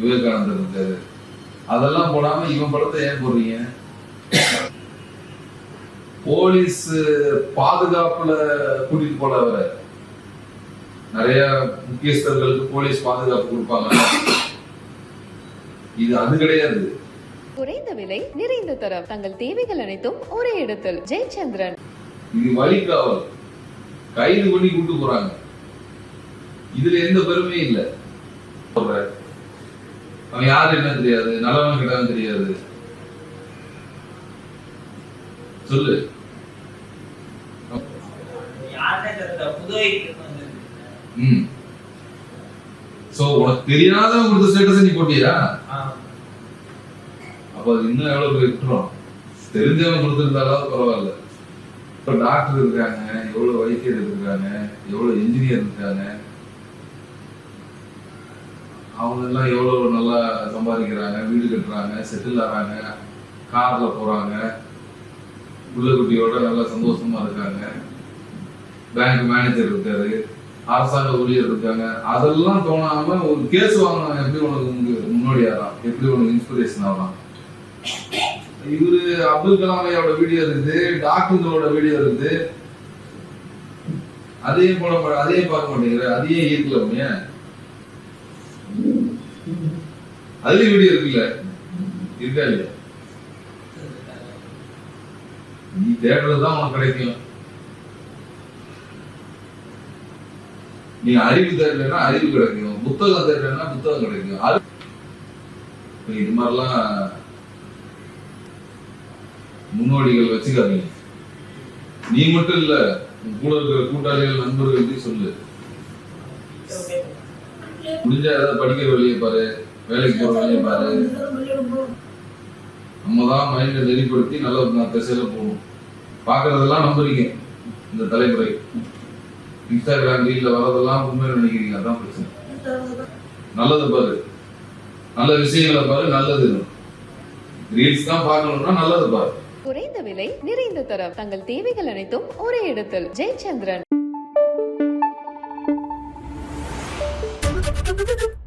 விவேகானந்தர் இருக்காரு அதெல்லாம் போடாம இவன் படத்தை ஏன் போடுறீங்க? போலீஸ் பாதுகாப்புல கூட்டிட்டு போல அவரை. நிறைய முக்கியஸ்தர்களுக்கு போலீஸ் பாதுகாப்பு கொடுப்பாங்க. இது அது கிடையாது. குறைந்த விலை நிறைந்த தரம். தங்கள் தேவைகள் அனைத்தும் ஒரே இடத்தில். ஜெயச்சந்திரன். இது வழிகாவல் கைது பண்ணி கூட்டு போறாங்க. இதுல எந்த பெருமையும் இல்ல. அவன் யாரு என்ன தெரியாது? நல்லவன் கிட்டவன் தெரியாது. சொல்லு. ம். சோ உனக்கு தெரியாதவன் கொடுத்த ஸ்டேட்டஸ் நீ போட்டியா? அப்ப அது இன்னும் எவ்வளவு விட்டுரும்? தெரிஞ்சவன் கொடுத்திருந்தாலும் பரவாயில்ல. இப்ப டாக்டர் இருக்காங்க எவ்வளவு வைத்தியர் இருக்காங்க எவ்வளவு இன்ஜினியர் இருக்காங்க அவங்க எல்லாம் எவ்வளவு நல்லா சம்பாதிக்கிறாங்க வீடு கட்டுறாங்க செட்டில் ஆகிறாங்க கார்ல போறாங்க. புள்ள குட்டியோட நல்லா சந்தோஷமா இருக்காங்க. பேங்க் மேனேஜர் இருக்காரு அரசாங்க ஊழியர் இருக்காங்க. அதெல்லாம் தோணாம ஒரு கேஸ் வாங்கினாங்க எப்படி உனக்கு முன்னாடி ஆகலாம் எப்படி உனக்கு இன்ஸ்பிரேஷன் ஆகலாம் இவரு அப்துல் கலாம் ஐயாவோட வீடியோ இருக்குது டாக்டர்களோட வீடியோ இருக்குது. அதையும் போட அதையும் பார்க்க மாட்டேங்கிற அதையும் ஈர்க்கல ஏன் அதுலயும் வீடியோ இருக்குல்ல. இருக்கா இல்லையா? நீ தேடுறதுதான் உனக்கு கிடைக்கும். நீ அறிவு தேடலைன்னா அறிவு கிடைக்கும். புத்தகம் தேடலைன்னா புத்தகம் கிடைக்கும். இது மாதிரிலாம் முன்னோடிகள் வச்சுக்காதீங்க. நீ மட்டும் இல்ல கூட இருக்கிற கூட்டாளிகள் நண்பர்கள் சொல்லு? முடிஞ்சா ஏதாவது படிக்கிற வழியை பாரு வேலைக்கு போற வழியை பாரு. நம்ம தான் மைண்டை நெறிப்படுத்தி நல்ல திசையில போகணும். பார்க்கறதெல்லாம் நம்புறீங்க இந்த தலைமுறை. இன்ஸ்டாகிராம் ரீல்ல வரதெல்லாம் உண்மை நினைக்கிறீங்க அதான் பிரச்சனை. நல்லது பாரு. நல்ல விஷயங்களை பாரு நல்லது. ரீல்ஸ் தான் பார்க்கணும்னா நல்லது பாரு. குறைந்த விலை நிறைந்த தரம். தங்கள் தேவைகள் அனைத்தும் ஒரே இடத்தில். ஜெயச்சந்திரன். Thank you.